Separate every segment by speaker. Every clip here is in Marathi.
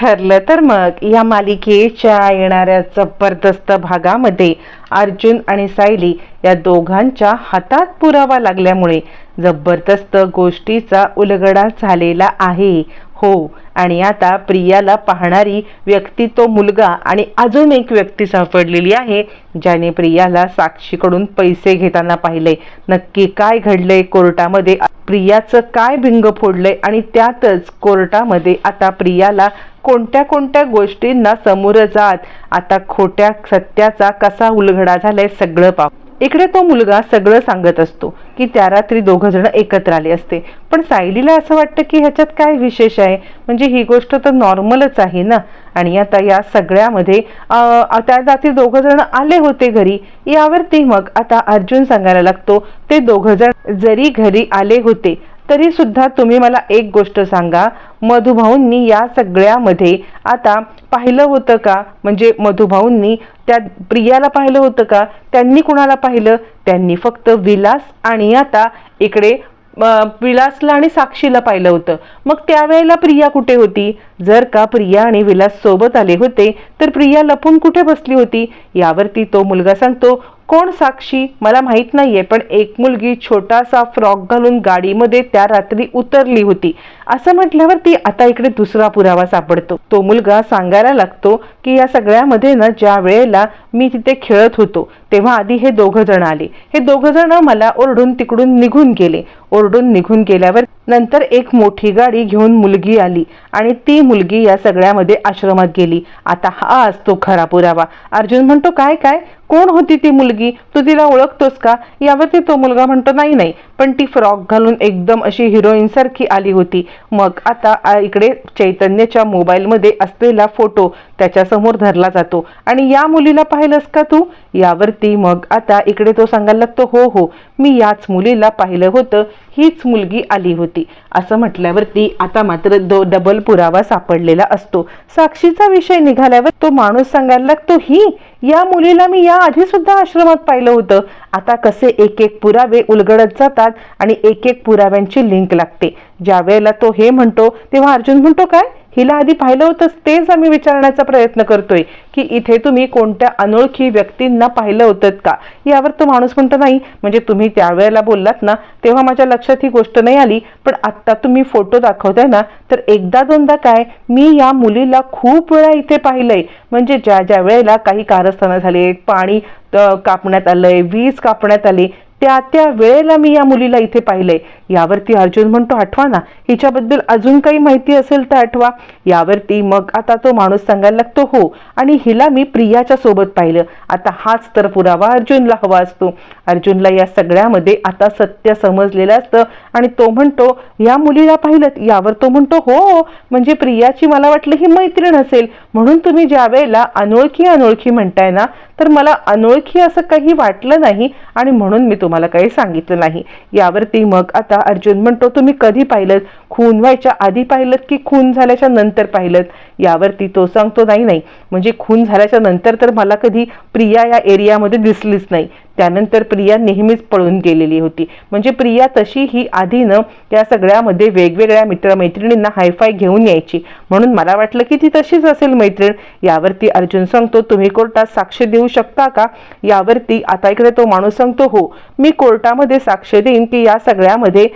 Speaker 1: ठरलं तर मग या मालिकेच्या येणाऱ्या जबरदस्त भागामध्ये अर्जुन आणि सायली या दोघांच्या हातात पुरावा लागल्यामुळे जबरदस्त गोष्टीचा उलगडा झालेला आहे. हो. आणि आता प्रियाला पाहणारी व्यक्ती तो मुलगा आणि अजून एक व्यक्ती सापडलेली आहे ज्याने प्रियाला साक्षीकडून पैसे घेताना पाहिले. नक्की काय घडलंय कोर्टामध्ये? प्रियाचं काय भिंग फोडलंय? आणि त्यातच कोर्टामध्ये आता प्रियाला कोणत्या कोणत्या गोष्टींना समोर जात? आता खोट्या सत्याचा कसा उलगडा झालाय सगळं पाहू. इकडे तो मुलगा सगळं सांगत असतो. की त्या रात्री दोघं जण एकत्र आले असते. पण सायलीला असं वाटतं की ह्याच्यात काय विशेष आहे? म्हणजे ही गोष्ट तर नॉर्मलच आहे ना? आणि आता या सगळ्यामध्ये त्या रात्री दोघं जण आले होते घरी. यावरती मग आता अर्जुन सांगायला लागतो ते दोघं जण जरी घरी आले होते तरी सुद्धा तुम्ही मला एक गोष्ट सांगा. मधुभाऊंनी या सगळ्यामध्ये आता पाहिलं होतं का? म्हणजे मधुभाऊंनी त्या प्रियाला पाहिलं होतं का? त्यांनी कुणाला पाहिलं? त्यांनी फक्त विलास आणि आता इकडे विलासला आणि साक्षीला पाहिलं होतं. मग त्यावेळेला प्रिया कुठे होती? जर का प्रिया आणि विलास सोबत आले होते तर प्रिया लपून कुठे बसली होती? यावरती तो मुलगा सांगतो कोण साक्षी? मला माहीत नाहीये पण एक मुलगी छोटासा फ्रॉक घालून गाडीमध्ये त्या रात्री उतरली होती. असं म्हटल्यावर ती आता इकडे दुसरा पुरावा सापडतो. तो मुलगा सांगायला लागतो की या सगळ्यामध्ये ना ज्या वेळेला मी तिथे खेळत होतो तेव्हा आधी हे दोघं जण आले. हे दोघं जण मला ओरडून तिकडून निघून गेले. ओरडून निघून गेल्यावर नंतर एक मोठी गाडी घेऊन मुलगी आली आणि ती मुलगी या सगळ्यामध्ये आश्रमात गेली. आता हा असतो खरा पुरावा. अर्जुन म्हणतो काय काय? कोण होती ती मुलगी? तू तिला ओळखतोस का? यावरती तो मुलगा म्हणतो नाही नाही. पण ती फ्रॉक घालून एकदम अशी हिरोईन सारखी आली होती. मग आता इकडे चैतन्याच्या मोबाईलमध्ये असलेला फोटो त्याच्यासमोर धरला जातो. आणि या मुलीला पाहिलंस का तू? यावरती मग आता इकडे तो सांगायला लागतो हो हो मी याच मुलीला पाहिलं होतं. हीच मुलगी आली होती. असं म्हटल्यावरती आता मात्र दो डबल पुरावा सापडलेला असतो. साक्षीचा विषय निघाल्यावर तो माणूस सांगायला लागतो ही या मुलीला मी या आधी सुद्धा आश्रमात पाहिलं होतं. आता कसे एक एक पुरावे उलगडत जातात आणि एक एक पुराव्यांची लिंक लागते. ज्या वेळेला तो हे म्हणतो तेव्हा अर्जुन म्हणतो काय? हिला आधी पाहिलं होतंच तेच आम्ही विचारण्याचा प्रयत्न करतोय की इथे तुम्ही कोणत्या अनोळखी व्यक्तींना पाहिलं होतं का? यावर तो माणूस म्हणतो नाही म्हणजे तुम्ही त्यावेळेला बोललात ना तेव्हा माझ्या लक्षात ही गोष्ट नाही आली पण आत्ता तुम्ही फोटो दाखवताय ना तर एकदा दोनदा काय मी या मुलीला खूप वेळा इथे पाहिलंय. म्हणजे ज्या ज्या वेळेला काही कारस्थानं झाले पाणी कापण्यात आलंय वीज कापण्यात आली त्या त्या वेळेला मी या मुलीला इथे पाहिलंय यावरती अर्जुन म्हणतो आठवा ना हिच्याबद्दल अजून काही माहिती असेल तर आठवा. यावरती मग आता तो माणूस सांगायला लागतो हो आणि हिला मी प्रियाच्या सोबत पाहिलं. आता हाच तर पुरावा अर्जुनला हवा असतो. अर्जुनला या सगळ्यामध्ये आता सत्य समजलेलं असतं. आणि तो म्हणतो या मुलीला पाहिलं यावर तो म्हणतो हो म्हणजे प्रियाची मला वाटलं ही मैत्रीण असेल. म्हणून तुम्ही ज्या वेळेला अनोळखी अनोळखी म्हणताय ना तर मला अनोळखी असं काही वाटलं नाही आणि म्हणून मी तुम्हाला काही सांगितलं नाही. यावरती मग आता अर्जुन म्हणतो तुम्ही कधी पाहिलं खून व्हायच्या आधी पाहिलं की खून झाल्याच्यानंतर पाहिलं यावरती तो सांगतो नाही नाही. म्हणजे खून झाल्याच्यानंतर तर मला कधी प्रिया या एरियामध्ये दिसलीच नाही. त्यानंतर प्रिया नेहमीच पळून गेलेली होती. म्हणजे प्रिया तशी ही आधीनं त्या सगळ्यामध्ये वेगवेगळ्या मित्रमैत्रिणींना हायफाय घेऊन यायची. म्हणून मला वाटलं की ती तशीच असेल मैत्रीण. यावरती अर्जुन सांगतो तुम्ही कोर्टात साक्ष देऊ शकता का? यावरती आता इकडे तो माणूस सांगतो हो मी कोर्टामध्ये साक्ष देईन की या सगळ्यामध्ये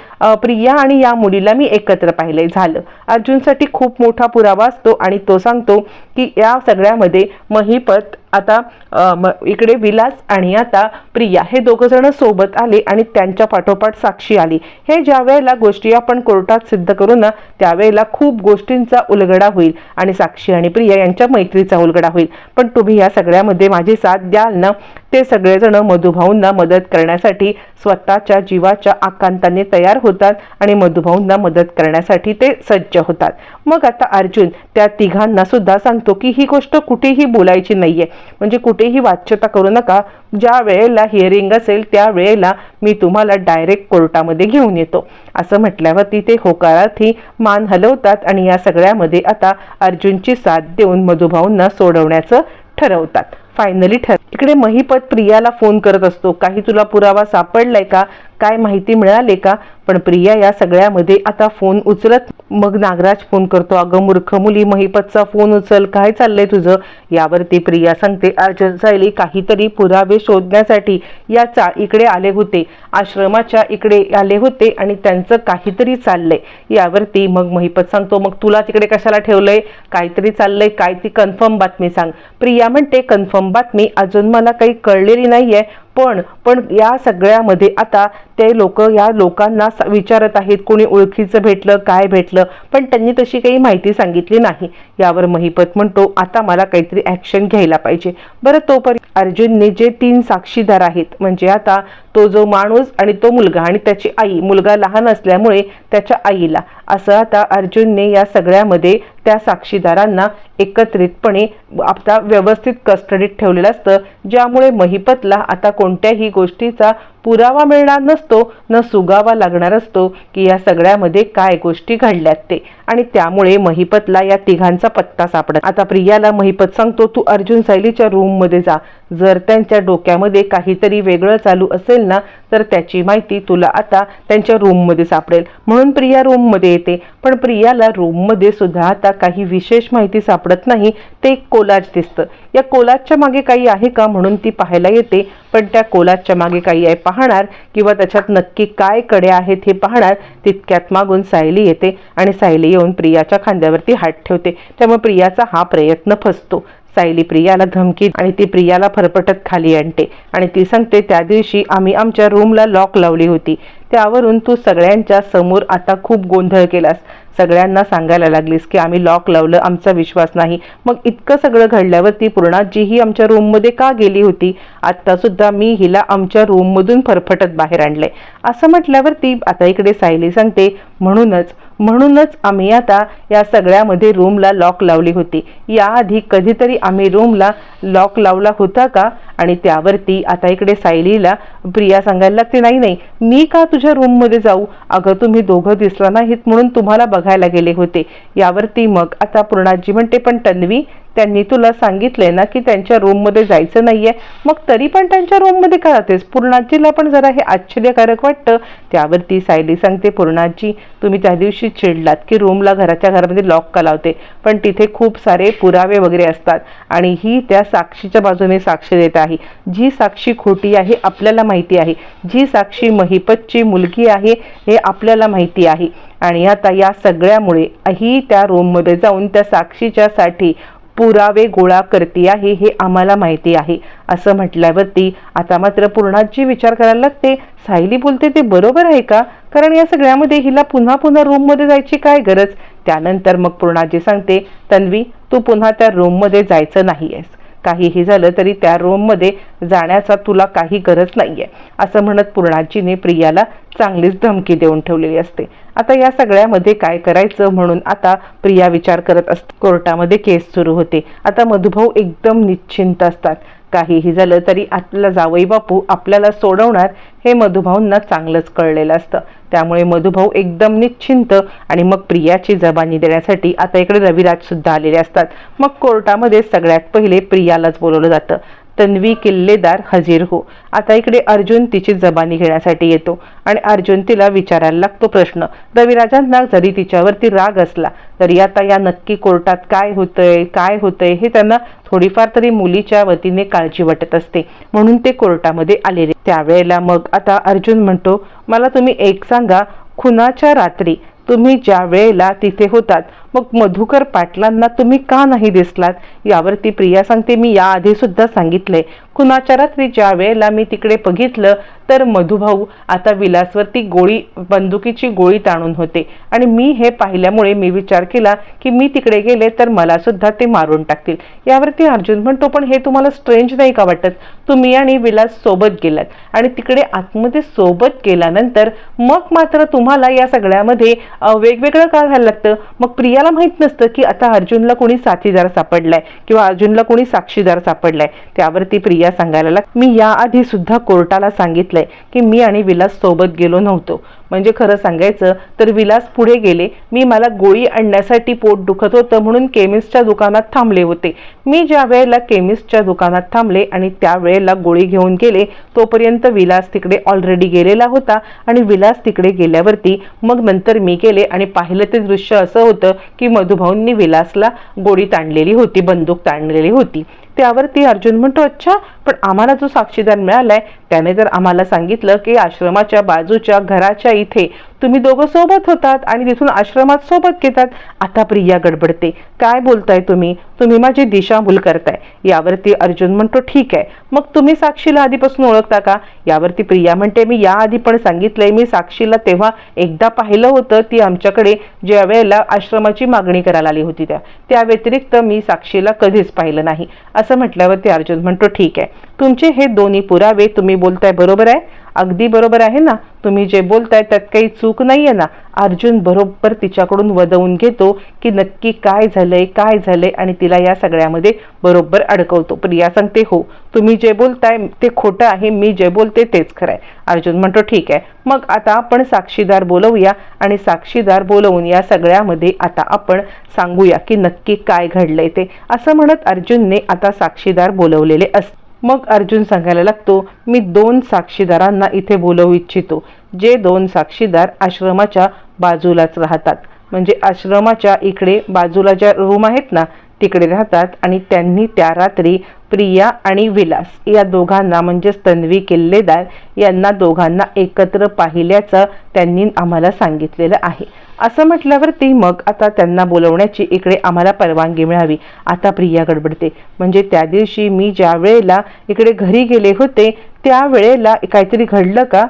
Speaker 1: प्रिया आणि या मुलीला मी एकत्र पाहिले झालं. अर्जुनसाठी खूप मोठा पुरावा असतो आणि तो सांगतो की या सगळ्यामध्ये महिपत आता म- इकडे विलास आणि आता प्रिया हे दोघं जण सोबत आले आणि त्यांच्या पाठोपाठ साक्षी आली. हे ज्या वेळेला गोष्टी आपण कोर्टात सिद्ध करू ना त्यावेळेला खूप गोष्टींचा उलगडा होईल आणि साक्षी आणि प्रिया यांच्या मैत्रीचा उलगडा होईल. पण तुम्ही या सगळ्यामध्ये माझी साथ द्याल ना ते सगळेजण मधुभाऊंना मदत करण्यासाठी स्वतःच्या जीवाच्या आकांताने तयार होतात आणि मधुभाऊंना मदत करण्यासाठी ते सज्ज होतात. मग आता अर्जुन त्या तिघांना सुद्धा सांगतो की ही गोष्ट कुठेही बोलायची नाहीये. म्हणजे कुठेही वाच्यता करू नका. ज्या वेळेला हिअरिंग असेल त्या वेळेला मी तुम्हाला डायरेक्ट कोर्टामध्ये घेऊन येतो. असं म्हटल्यावर तिथे होकारार्थी मान हलवतात आणि या सगळ्यामध्ये आता अर्जुनची साथ देऊन मधुभाऊंना सोडवण्याचं ठरवतात. फायनली ठर इकडे महिपत प्रियाला फोन करत असतो. काही तुला पुरावा सापडलाय का? काय माहिती मिळाले का? पण प्रिया या सगळ्यामध्ये आता फोन उचलत मग नागराज फोन करतो. अगं मूर्ख मुली महिपतचा फोन उचल काय चाललंय तुझं? यावरती प्रिया सांगते अर्जुन सायली काहीतरी पुरावे शोधण्यासाठी या चा इकडे आले होते. आश्रमाच्या इकडे आले होते आणि त्यांचं काहीतरी चाललंय. यावरती मग महिपत सांगतो मग तुला तिकडे कशाला ठेवलंय? काहीतरी चाललंय काय ती कन्फर्म बातमी सांग. प्रिया म्हणते कन्फर्म बातमी अजून मला काही कळलेली नाहीये. पण पण या सगळ्यामध्ये आता ते लोक या लोकांना विचारत आहेत कोणी ओळखीचं भेटलं काय भेटलं पण त्यांनी तशी काही माहिती सांगितली नाही. यावर महिपत म्हणतो आता मला काहीतरी ॲक्शन घ्यायला पाहिजे. बरं तोपर्यंत अर्जुनने जे तीन साक्षीदार आहेत म्हणजे आता तो जो माणूस आणि तो मुलगा आणि त्याची आई मुलगा लहान असल्यामुळे त्याच्या आईला असं आता अर्जुनने या सगळ्यामध्ये त्या साक्षीदारांना एकत्रितपणे आता व्यवस्थित कस्टडीत ठेवलेलं असतं. ज्यामुळे महिपतला आता कोणत्याही गोष्टीचा पुरावा मिळणार नसतो न सुगावा लागणार असतो की या सगळ्यामध्ये काय गोष्टी घडल्यात ते. आणि त्यामुळे महिपतला या तिघांचा पत्ता सापडत. आता प्रियाला महिपत सांगतो तू अर्जुन सायलीच्या रूममध्ये जा. जर त्यांच्या डोक्यामध्ये काहीतरी वेगळं चालू असेल ना तर त्याची माहिती तुला आता त्यांच्या रूममध्ये सापडेल. म्हणून प्रिया रूममध्ये येते. पण प्रियाला रूममध्ये सुद्धा आता काही विशेष माहिती सापडत नाही. ते एक कोलाज दिसतं. या कोलाजच्या मागे काही आहे का म्हणून ती पाहायला येते. पण त्या कोलाजच्या मागे काही आहे. पाहणार किंवा त्याच्यात नक्की काय कडे आहेत हे पाहणार तितक्यात मागून सायली येते आणि सायली येऊन प्रियाच्या खांद्यावरती हात ठेवते. त्यामुळे प्रियाचा हा प्रयत्न फसतो. सायली प्रियाला धमकी आणि ती प्रियाला फरफटत खाली आणते आणि ती सांगते त्या दिवशी आम्ही आमच्या रूमला लॉक लावली होती. त्यावरून तू सगळ्यांच्या समोर आता खूप गोंधळ केलास. सगळ्यांना सांगायला लागलीस की आम्ही लॉक लावलं आमचा विश्वास नाही. मग इतकं सगळं घडल्यावरती पूर्णाजी ही आमच्या रूममध्ये का गेली होती? आत्तासुद्धा मी हिला आमच्या रूममधून फरफटत बाहेर आणले असं म्हटल्यावरती आता इकडे सायली सांगते म्हणूनच म्हणूनच आम्ही आता या सगळ्यामध्ये रूमला लॉक लावली होती. याआधी कधीतरी आम्ही रूमला लॉक लावला होता का? आणि त्यावरती आता इकडे सायलीला प्रिया सांगायला लागते नाही नाही मी का तुझ्या रूममध्ये जाऊ? अगं तुम्ही दोघं दिसला नाहीत म्हणून तुम्हाला बघायला गेले होते. यावरती मग आता पूर्णाजी म्हणते पण तन्वी त्यांनी तुला सांगितलंय ना की त्यांच्या रूममध्ये जायचं नाहीये. मग तरी पण त्यांच्या रूममध्ये का जातेस पूर्णाजीला पण जरा हे आश्चर्यकारक वाटतं. त्यावरती सायली सांगते पूर्णाजी तुम्ही त्या दिवशी चिडलात की रूमला घराच्या घरामध्ये लॉक का लावते? पण तिथे खूप सारे पुरावे वगैरे असतात आणि ही त्या साक्षीच्या बाजूने साक्ष देत आहे. जी साक्षी खोटी आहे आपल्याला माहिती आहे. जी साक्षी महिपतची मुलगी आहे हे आपल्याला माहिती आहे. आणि आता या सगळ्यामुळे ही त्या रूममध्ये जाऊन त्या साक्षीच्यासाठी पुरावे गोळा करते आहे हे आम्हाला माहिती आहे. असं म्हटल्यावरती आता मात्र पूर्णाची विचार करायला लागते सायली बोलते ते बरोबर आहे का? कारण या सगळ्यामध्ये हिला पुन्हा पुन्हा रूममध्ये जायची काय गरज? त्यानंतर मग पूर्णाजी सांगते तन्वी तू पुन्हा त्या रूममध्ये जायचं नाही आहेस काहीही झालं तरी त्या रूममध्ये जाण्याचा तुला काही गरज नाहीये. असं म्हणत पूर्णाजीने प्रियाला चांगलीच धमकी देऊन ठेवलेली असते. आता या सगळ्यामध्ये काय करायचं म्हणून आता प्रिया विचार करत असते कोर्टामध्ये केस सुरू होते. आता मधुभाऊ एकदम निश्चिंत असतात. काहीही झालं तरी आपला जावई बापू आपल्याला सोडवणार हे मधुभाऊंना चांगलंच कळलेलं असतं. त्यामुळे मधुभाऊ एकदम निश्चिंत आणि मग प्रियाची जबानी देण्यासाठी आता इकडे रविराज सुद्धा आलेले असतात. मग कोर्टामध्ये सगळ्यात पहिले प्रियालाच बोलवलं जातं. तन्वी किल्लेदार हजीर हो. आता इकडे अर्जुन तिची जबानी घेण्यासाठी येतो आणि अर्जुन तिला विचारायला लागतो प्रश्न. रविराजांना जरी तिच्यावरती राग असला तरी आता या नक्की कोर्टात काय होतंय काय होतंय हे त्यांना थोडीफार तरी मुलीच्या वतीने काळजी वाटत असते. म्हणून ते कोर्टामध्ये आलेले. त्यावेळेला मग आता अर्जुन म्हणतो मला तुम्ही एक सांगा खुनाच्या रात्री तुम्ही ज्या वेळेला तिथे होतात मग मधुकर पाटलांना तुम्ही का नाही दिसलात? यावरती प्रिया सांगते मी याआधी सुद्धा सांगितलंय कुणाच्या रात्री ज्या वेळेला मी तिकडे बघितलं तर मधुभाऊ आता विलासवरती गोळी बंदुकीची गोळी ताणून होते. आणि मी हे पाहिल्यामुळे मी विचार केला की मी तिकडे गेले तर मला सुद्धा ते मारून टाकतील. यावरती अर्जुन म्हणतो पण हे तुम्हाला स्ट्रेंज नाही का वाटत? तुम्ही आणि विलास सोबत गेलात. आणि तिकडे आतमध्ये सोबत गेल्यानंतर मग मात्र तुम्हाला या सगळ्यामध्ये वेगवेगळं का झालं लागतं? मग प्रिया त्याला माहीत नसतं की आता अर्जुनला कोणी साथीदार सापडलाय किंवा अर्जुनला कोणी साक्षीदार सापडलाय. त्यावरती प्रिया सांगायला मी याआधी सुद्धा कोर्टाला सांगितलंय की मी आणि विलास सोबत गेलो नव्हतो. म्हणजे खरं सांगायचं तर विलास पुढे गेले. मी मला गोळी आणण्यासाठी पोट दुखत होतं म्हणून केमिस्टच्या दुकानात थांबले होते. मी ज्या वेळेला केमिस्टच्या दुकानात थांबले आणि त्यावेळेला गोळी घेऊन गेले तोपर्यंत विलास तिकडे ऑलरेडी गेलेला होता आणि विलास तिकडे गेल्यावरती मग नंतर मी गेले आणि पाहिलं ते दृश्य असं होतं की मधुभाऊंनी विलासला गोळी ताणलेली होती बंदूक ताणलेली होती. त्यावरती अर्जुन म्हणतो अच्छा पण आम्हाला जो साक्षीदार मिळालाय त्याने जर आम्हाला सांगितलं की आश्रमाच्या बाजूच्या घराच्या इथे तुम्ही दोघं सोबत होतात आणि तिथून आश्रमात सोबत घेतात आता प्रिया गडबडते. काय बोलताय तुम्ही? तुम्ही माझी दिशाभूल करताय. यावरती अर्जुन म्हणतो ठीक आहे. मग तुम्ही साक्षीला आधीपासून ओळखता का? यावरती प्रिया म्हणते मी याआधी पण सांगितलंय मी साक्षीला तेव्हा एकदा पाहिलं होतं ती आमच्याकडे ज्या वेळेला आश्रमाची मागणी करायला आली होती त्या. त्या व्यतिरिक्त मी साक्षीला कधीच पाहिलं नाही. असं म्हटल्यावरती अर्जुन म्हणतो ठीक आहे. तुमचे हे दोन्ही पुरावे तुम्ही बोलताय बरोबर आहे? अगदी बरोबर आहे ना? तुम्ही जे बोलताय त्यात काही चूक नाहीये ना? अर्जुन बरोबर तिच्याकडून वदवून घेतो की नक्की काय झालंय काय झालंय आणि तिला या सगळ्यामध्ये बरोबर अडकवतो. प्रिया सांगते हो तुम्ही जे बोलताय ते खोटं आहे मी जे बोलते तेच खरं आहे. अर्जुन म्हणतो ठीक आहे मग आता आपण साक्षीदार बोलवूया आणि साक्षीदार बोलवून या सगळ्यामध्ये आता आपण सांगूया की नक्की काय घडलंय ते. असं म्हणत अर्जुनने आता साक्षीदार बोलवलेले असते मग अर्जुन सांगायला लागतो मी दोन साक्षीदारांना इथे बोलवू इच्छितो जे दोन साक्षीदार आश्रमाच्या बाजूलाच राहतात. म्हणजे आश्रमाच्या इकडे बाजूला ज्या रूम आहेत ना तिकडे राहतात आणि त्यांनी त्या रात्री प्रिया आणि विलास या दोघांना म्हणजेच तन्वी किल्लेदार यांना दोघांना एकत्र पाहिल्याचं त्यांनी आम्हाला सांगितलेलं आहे. असं म्हटल्यावरती मग आता त्यांना बोलवण्याची इकडे आम्हाला परवानगी मिळावी. आता प्रिया गडबडते. म्हणजे त्या दिवशी मी ज्या वेळेला इकडे घरी गेले होते त्या वेळेला काहीतरी घडलं का?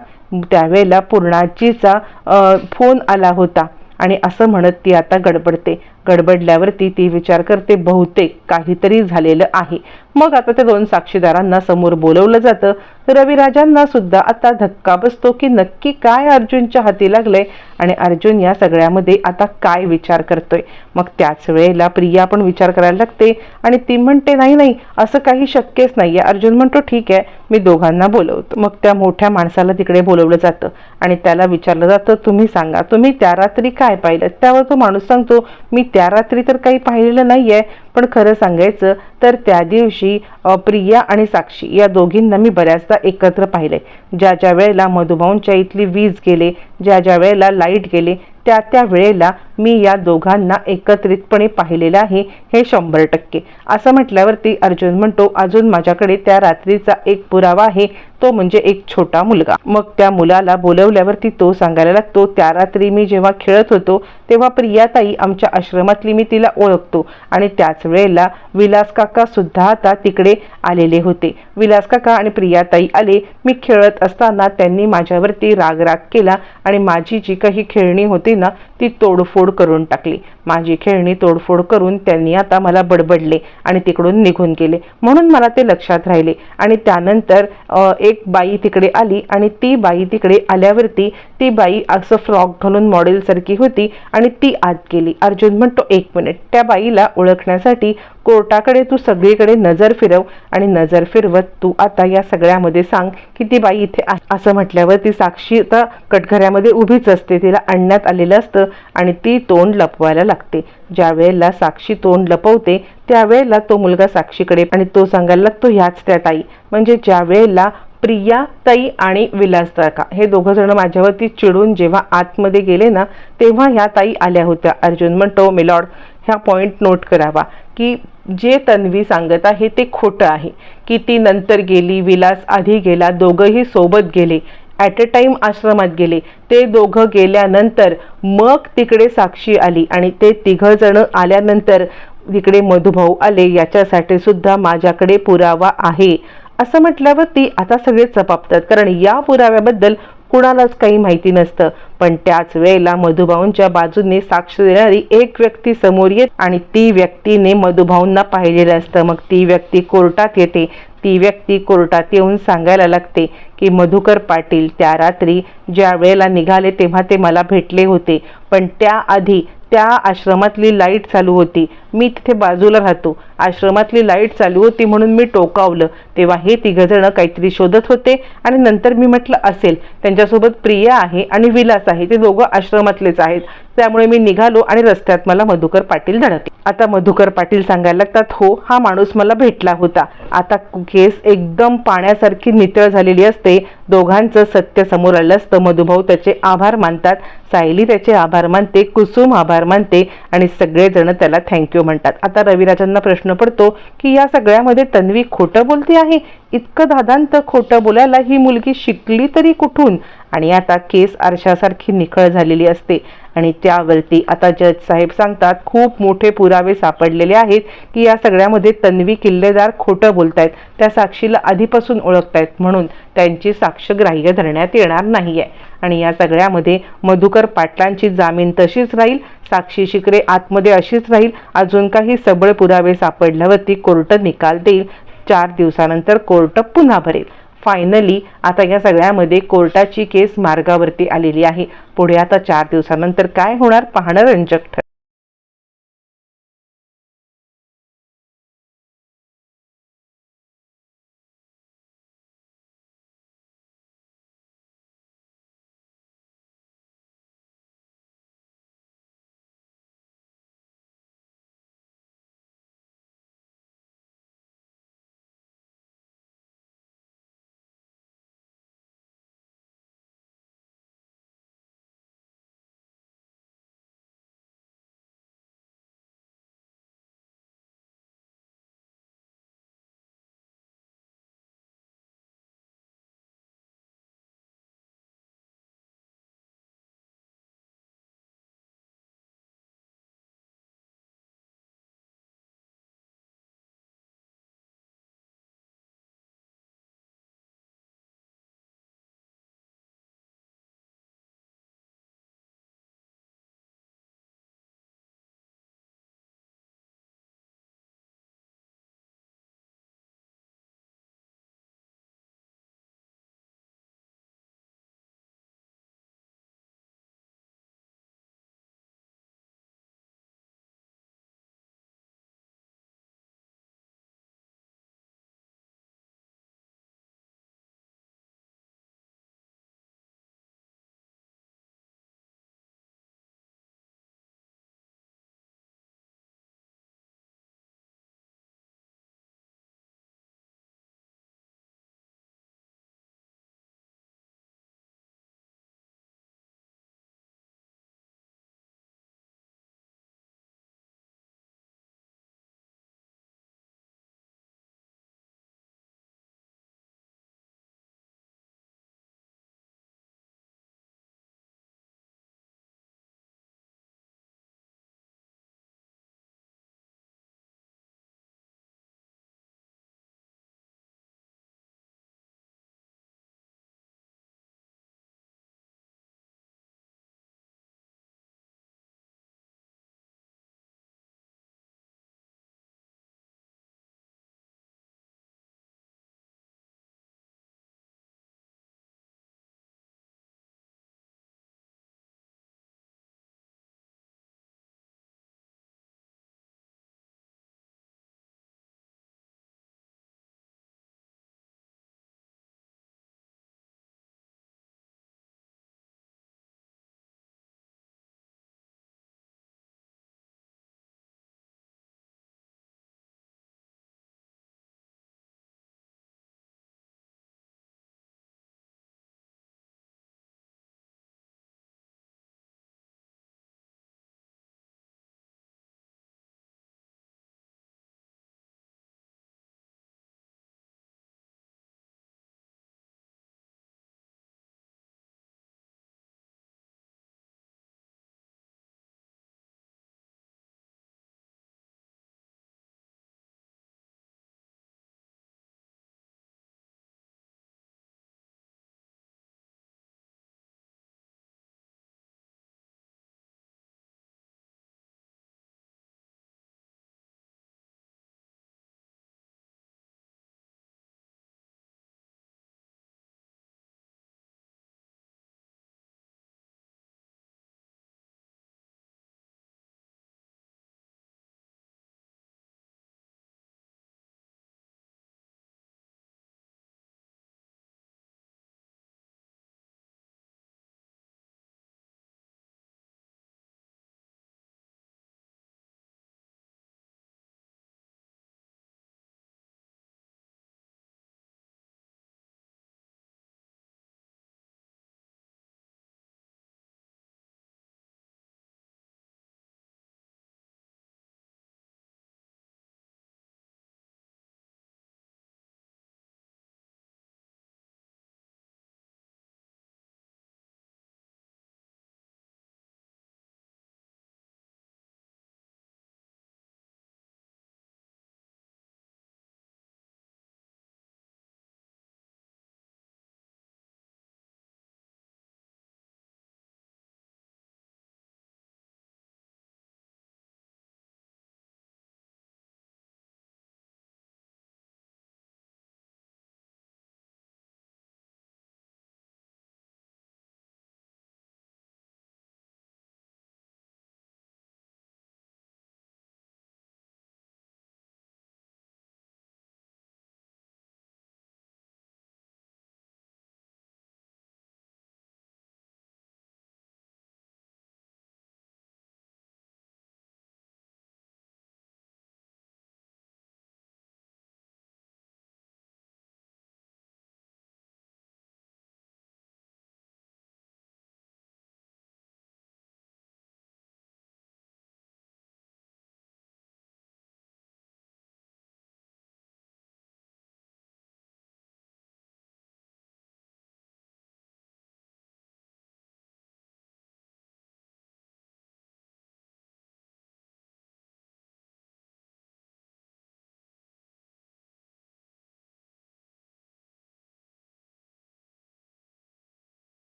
Speaker 1: त्यावेळेला पूर्णाजीचा फोन आला होता. आणि असं म्हणत ती आता गडबडते. गडबडल्यावरती ती विचार करते बहुतेक काहीतरी झालेलं आहे. मग आता त्या दोन साक्षीदारांना समोर बोलवलं जातं. रविराजांना सुद्धा आता धक्का बसतो की नक्की काय अर्जुनच्या हाती लागलंय आणि अर्जुन या सगळ्यामध्ये आता काय विचार करतोय. मग त्याच वेळेला प्रिया पण विचार करायला लागते आणि ती म्हणते नाही नाही असं काही शक्यच नाहीये. अर्जुन म्हणतो ठीक आहे मी दोघांना बोलवतो. मग त्या मोठ्या माणसाला तिकडे बोलवलं जातं आणि त्याला विचारलं जातं तुम्ही सांगा तुम्ही त्या रात्री काय पाहिलं? त्यावर तो माणूस सांगतो मी त्या रात्री तर काही पाहिलेलं नाही आहे पण खरं सांगायचं तर त्या दिवशी प्रिया आणि साक्षी या दोघींना मी बऱ्याचदा एकत्र पाहिले ज्या ज्या वेळेला मधुभाऊंच्या इथली वीज गेले ज्या ज्या वेळेला लाइट गेले त्या त्या वेळेला मी या दोघांना एकत्रितपणे पाहिलेलं आहे हे शंभर टक्के. असं म्हटल्यावरती अर्जुन म्हणतो अजून माझ्याकडे त्या रात्रीचा एक पुरावा आहे तो म्हणजे एक छोटा मुलगा. मग त्या मुलाला बोलवल्यावरती तो सांगायला लागतो त्या रात्री मी जेव्हा खेळत होतो तेव्हा प्रियाताई आमच्या आश्रमातली मी तिला ओळखतो आणि त्याच वेळेला विलास काका सुद्धा आता तिकडे आलेले होते. विलास काका आणि प्रियाताई आले. मी खेळत असताना त्यांनी माझ्यावरती राग राग केला आणि माझी जी काही खेळणी होती ना ती तोडफोड करून टाकली. माझी खेळणी तोडफोड करून त्यांनी आता मला बडबडले आणि तिकडून निघून गेले. म्हणून मला ते लक्षात राहिले. आणि त्यानंतर एक बाई तिकडे आली आणि ती बाई तिकडे आल्यावरती ती बाई असं फ्रॉक घालून मॉडेलसारखी होती आणि ती आत गेली. अर्जुन म्हणतो एक मिनिट त्या बाईला ओळखण्यासाठी कोर्टाकडे तू सगळीकडे नजर फिरव आणि नजर फिरवत तू आता या सगळ्यामध्ये सांग की ती बाई इथे असं म्हटल्यावर ती साक्षी आता कटघऱ्यामध्ये उभीच असते. तिला आणण्यात आलेलं असतं आणि ती तोंड लपवायला लागते. ज्या वेळेला साक्षी तोंड लपवते त्यावेळेला तो मुलगा साक्षीकडे आणि तो सांगायला लागतो ह्याच त्या ताई. म्हणजे ज्या वेळेला प्रिया ताई आणि विलास काका हे दोघं जण माझ्यावरती चिडून जेव्हा आतमध्ये गेले ना तेव्हा ह्या ताई आल्या होत्या. अर्जुन म्हणतो मिलॉड ह्या पॉईंट नोट करावा की जे तन्वी सांगत आहे ते खोटं आहे. की ती नंतर गेली विलास आधी गेला दोघंही सोबत गेले. ॲट अ टाईम आश्रमात गेले. ते दोघं गेल्यानंतर मग तिकडे साक्षी आली आणि ते तिघंजणं आल्यानंतर तिकडे मधुभाऊ आले. याच्यासाठी सुद्धा माझ्याकडे पुरावा आहे. असं म्हटल्यावर ती आता सगळे चपापतात कारण या पुराव्याबद्दल कुणालाच काही माहिती नसतं. पण त्याच वेळेला मधुभाऊंच्या बाजूने साक्ष देणारी एक व्यक्ती समोर येत आणि ती व्यक्तीने मधुभाऊंना पाहिलेलं असतं. मग ती व्यक्ती कोर्टात येते. ती व्यक्ती कोर्टात येऊन सांगायला लागते की मधुकर पाटील त्या रात्री ज्या वेळेला निघाले तेव्हा ते मला भेटले होते. पण त्याआधी त्या आश्रमातली लाइट चालू होती. मी तिथे बाजूला राहतो. आश्रमातली लाइट चालू होती म्हणून मी टोकावलं. तेव्हा हे तिघजणं काहीतरी शोधत होते आणि नंतर मी म्हटलं असेल. त्यांच्यासोबत प्रिया आहे आणि विलास आहे. ते दोघं आश्रमातलेच आहेत. त्यामुळे मी निघालो आणि रस्त्यात मला मधुकर पाटील धडकले. आता मधुकर पाटील सांगायला लागतात हो हा माणूस मला भेटला होता. आता केस एकदम पाण्यासारखी नितळ झालेली असते. दोघांचं सत्य समोर आलं असतं. मधुभाऊ त्याचे आभार मानतात. सायली त्याचे आभार मानते. कुसुम आभार मानते. आणि सगळेजण त्याला थँक्यू म्हणतात. आता रविराजांना प्रश्न पडतो की या सगळ्यामध्ये तन्वी खोटं बोलते आहे? इतकं दादांत खोटं बोलायला ही मुलगी शिकली तरी कुठून? आणि आता केस आरशासारखी निखळ झालेली असते. आणि त्यावरती आता जज साहेब सांगतात खूप मोठे पुरावे सापडलेले आहेत की या सगळ्यामध्ये तन्वी किल्लेदार खोटं बोलतायत. त्या साक्षीला आधीपासून ओळखतायत म्हणून त्यांची साक्ष ग्राह्य धरण्यात येणार नाही आहे आणि या सगळ्यामध्ये मधुकर पाटलांची जामीन तशीच राहील साक्षी शिकरे आतमध्ये अशीच राहील अजून काही सबळ पुरावे सापडल्यावरती कोर्ट निकाल देईल चार दिवसानंतर कोर्ट पुन्हा भरेल. फायनली आता या सगळ्यामध्ये कोर्टाची केस मार्गावरती आलेली आहे. पुढे आता चार दिवसानंतर काय होणार? पाहणं रंजक ठर